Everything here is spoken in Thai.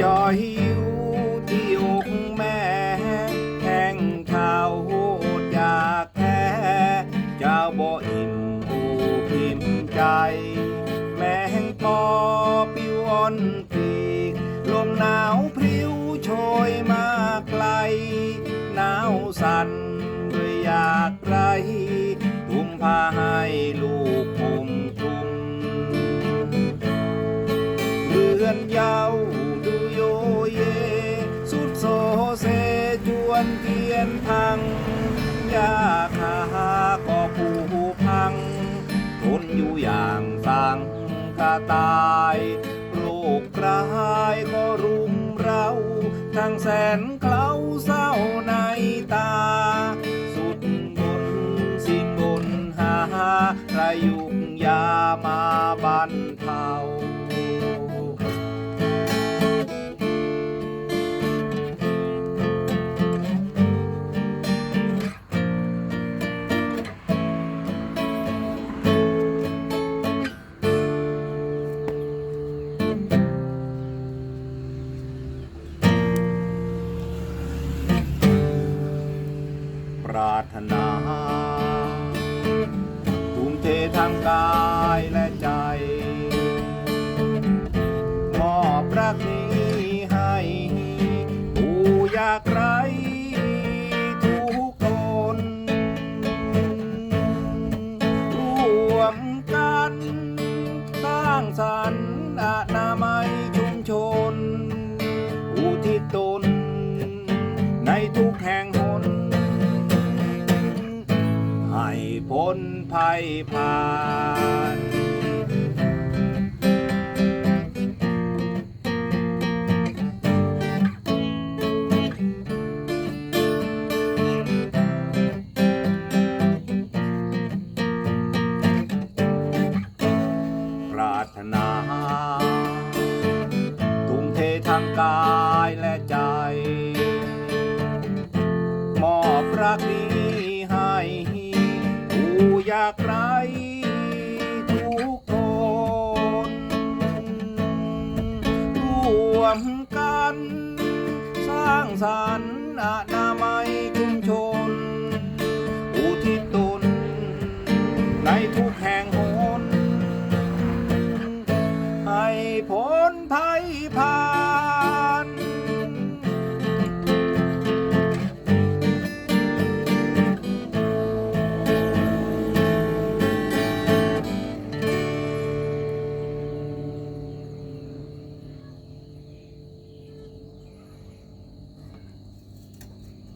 จอยหิวที่อกแม่แข้งเท้าโหดอยากแท้เจ้าบ่อิ่มอูพิมใจ แมงปอปิวอ่อนปีกลมหนาวพริ้วโชยมาไกลหนาวสั่น ตายโรคร้ายก็รุมเรา ทั้งแสนเคล้าเศร้าในตา สุดบนสิ้นบนหาไรยุกยามาบันเทา ปรารถนาทุ่มเททางกายและใจมอบรักนี้ให้ผู้ยากไร พ้นภัยผ่านปรารถนาทุ่มเททางกาย จากไรทุกคน ร่วมกัน สร้างสรรค์